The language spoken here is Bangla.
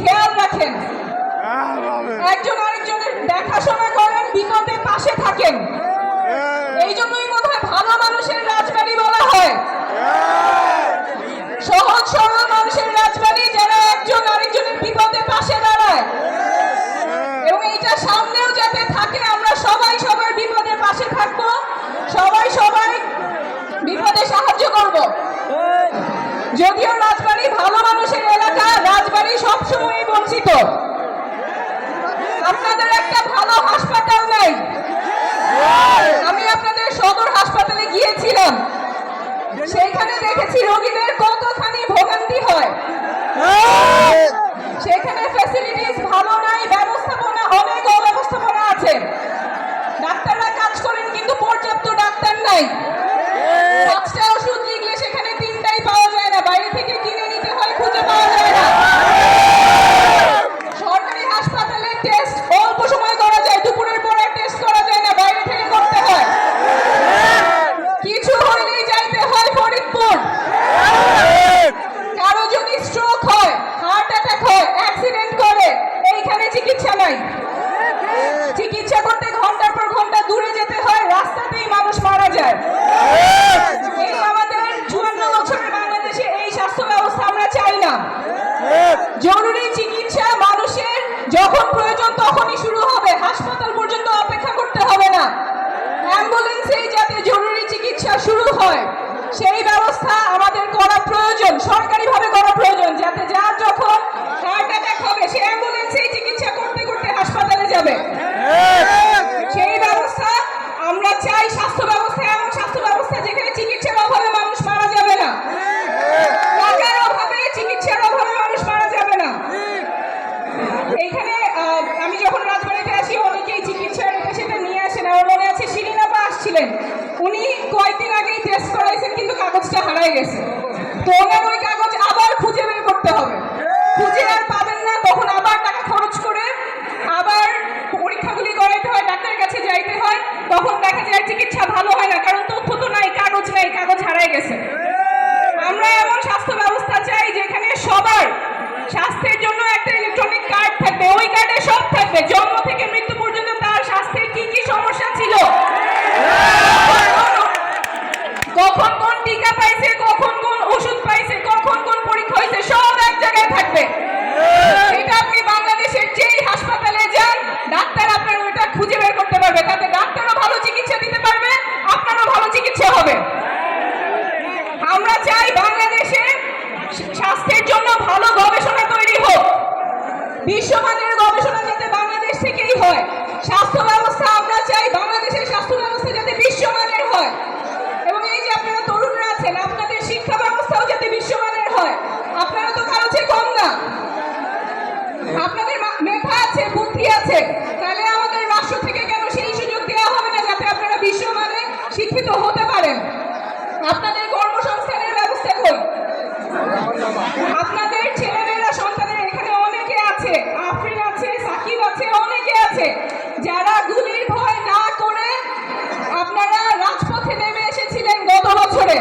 খেয়াল রাখেন। একজন আরেকজনের দেখাশোনা করেন বিপদে পাশে থাকেন। এই জন্যই বোধ হয় ভালো মানুষের রাজবাড়ি বলা হয়। সহজ সরল মানুষের রাজবাড়ি যারা একজন আরেকজনের বিপদে পাশে দাঁড়ায়। এবং এইটা সামনেও যাতে থাকে আমরা সবাই সবার বিপদে পাশে থাকব। সবাই সবাই বিপদে সাহায্য করব। যদিও রাজবাড়ি ভালো মানুষের এলাকা রাজবাড়ি সবসময় বঞ্চিত। আপনাদের একটা ভালো হাসপাতাল নেই। আমি আপনাদের সদর হাসপাতালে গিয়েছিলাম। সেইখানে দেখেছি রোগীদের কতখানি ভোগান্তি হয়। সেখানে ফ্যাসিলিটিস ভালো নাই ব্যবস্থাপনা অনেক জরুরি চিকিৎসা মানুষের যখন প্রয়োজন তখনই শুরু হবে। হাসপাতাল পর্যন্ত অপেক্ষা করতে হবে না। অ্যাম্বুলেন্সেই যাতে জরুরি চিকিৎসা শুরু হয়, সেই ব্যবস্থা আমাদের করা প্রয়োজন, সরকারিভাবে করা প্রয়োজন, যাতে যার যখন এইখানে আহ, আমি যখন রাজবাড়িতে আসি অনেকেই চিকিৎসার সেটা নিয়ে আসেন আমার মনে আছে শিরিনাপা আসছিলেন উনি কয়েকদিন আগেই টেস্ট করাইছেন কিন্তু কাগজটা হারাই গেছে। তো ওনার ওই কাগজ আবার খুঁজে বের করতে হবে। খুঁজে আর পাবেন না তখন আবার টাকা খরচ করে আবার পরীক্ষাগুলি করাইতে হয় ডাক্তারের কাছে যাইতে হয়। তখন দেখা যায় চিকিৎসা ভালো হয় না কারণ তথ্য তো নাই কাগজ নাই কাগজ হারাই গেছে। আমরা এমন স্বাস্থ্য ব্যবস্থা চাই যেখানে সবার স্বাস্থ্যের জন্য খুঁজে বের করতে পারবে, তাতে ডাক্তারও ভালো চিকিৎসা দিতে পারবে, আপনারও ভালো চিকিৎসা হবে। আমরা চাই বাংলাদেশে স্বাস্থ্যের জন্য ভালো গবেষণা তৈরি হোক। বিশ্বমানের গবেষণা যাতে বাংলাদেশ থেকেই হয়। স্বাস্থ্য ব্যবস্থা, আমরা চাই বাংলাদেশের স্বাস্থ্য ব্যবস্থা যাতে বিশ্বমানের হয়। এবং এই যে আপনারা তরুণরা আছেন, আপনাদের শিক্ষা ব্যবস্থাও যাতে বিশ্বমানের হয়। আপনারা তো কারও চেয়ে কম না। আপনাদের মেধা আছে, বুদ্ধি আছে। শিক্ষিত হতে পারেন। আপনাদের কর্মসংস্থানের ব্যবস্থা করুন। আপনাদের ছেলেমেয়েরা, সন্তানের এখানে অনেকে আছে, আফরিন আছে, সাকিব আছে, অনেকে আছে, যারা গুলির ভয় না করে আপনারা রাজপথে নেমে এসেছিলেন গত বছরে।